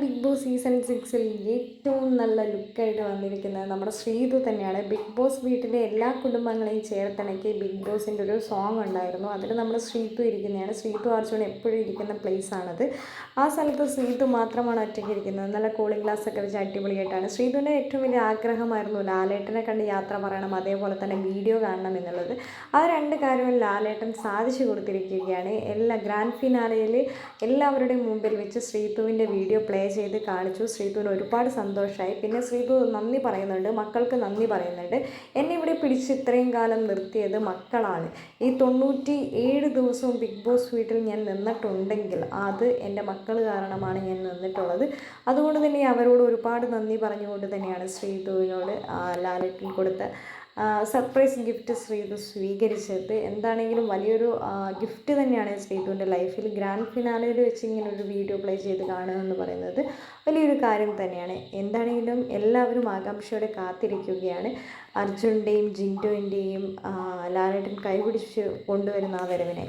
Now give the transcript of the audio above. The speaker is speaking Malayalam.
ബിഗ് ബോസ് സീസൺ സിക്സിൽ ഏറ്റവും നല്ല ലുക്കായിട്ട് വന്നിരിക്കുന്നത് നമ്മുടെ ശ്രീതു തന്നെയാണ്. ബിഗ് ബോസ് വീട്ടിലെ എല്ലാ കുടുംബങ്ങളെയും ചേർത്തിണക്കി ബിഗ് ബോസിന്റെ ഒരു സോങ് ഉണ്ടായിരുന്നു. അതിൽ നമ്മുടെ ശ്രീതു ഇരിക്കുന്നതാണ്. ശ്രീതു അർജുൻ എപ്പോഴും ഇരിക്കുന്ന ആണത്. ആ സ്ഥലത്ത് ശ്രീതു മാത്രമാണ് ഒറ്റയ്ക്ക് ഇരിക്കുന്നത്. നല്ല കൂളിംഗ് ഗ്ലാസ് ഒക്കെ വെച്ച് അടിപൊളിയായിട്ടാണ്. ശ്രീതുവിന്റെ ഏറ്റവും വലിയ ആഗ്രഹമായിരുന്നു ലാലേട്ടനെ കണ്ട് യാത്ര പറയണം അതേപോലെ തന്നെ വീഡിയോ കാണണം എന്നുള്ളത്. ആ രണ്ട് കാര്യവും ലാലേട്ടൻ സാധിച്ചു കൊടുത്തിരിക്കുകയാണ്. എല്ലാ ഗ്രാൻഡ് ഫിനാലയിൽ എല്ലാവരുടെയും മുമ്പിൽ വെച്ച് ശ്രീതുവിന്റെ വീഡിയോ പ്ലേ ചെയ്ത് കാണിച്ചു. ശ്രീതുവിന് ഒരുപാട് സന്തോഷമായി പിന്നെ ശ്രീതു നന്ദി പറയുന്നുണ്ട്. മക്കൾക്ക് നന്ദി പറയുന്നുണ്ട്. എന്നെ ഇവിടെ പിടിച്ച് ഇത്രയും കാലം നിർത്തിയത് മക്കളാണ്. ഈ തൊണ്ണൂറ്റി ഏഴ് ദിവസവും ബിഗ് ബോസ് വീട്ടിൽ ഞാൻ നിന്നിട്ടുണ്ടെങ്കിൽ അത് എന്റെ മക്കൾ കാരണമാണ് ഞാൻ നിന്നിട്ടുള്ളത്. അതുകൊണ്ട് തന്നെ അവരോട് ഒരുപാട് നന്ദി പറഞ്ഞുകൊണ്ട് തന്നെയാണ് ശ്രീതുവിനോട് ലാലറ്റിൽ കൊടുത്ത സർപ്രൈസ് ഗിഫ്റ്റ് ശ്രീതു സ്വീകരിച്ചത്. എന്താണെങ്കിലും വലിയൊരു ഗിഫ്റ്റ് തന്നെയാണ് ശ്രീതുവിന്റെ ലൈഫിൽ ഗ്രാൻഡ് ഫിനാലയിൽ വെച്ച് ഇങ്ങനെ ഒരു വീഡിയോ പ്ലേ ചെയ്ത് കാണുക എന്ന് പറയുന്നത് വലിയൊരു കാര്യം തന്നെയാണ്. എന്താണെങ്കിലും എല്ലാവരും ആകാംക്ഷയോടെ കാത്തിരിക്കുകയാണ്. അർജുന്റെയും ജിൻഡോന്റെയും ലാലേട്ടൻ കൈപിടിച്ച് കൊണ്ടുവരുന്ന ആ വരവിനെ.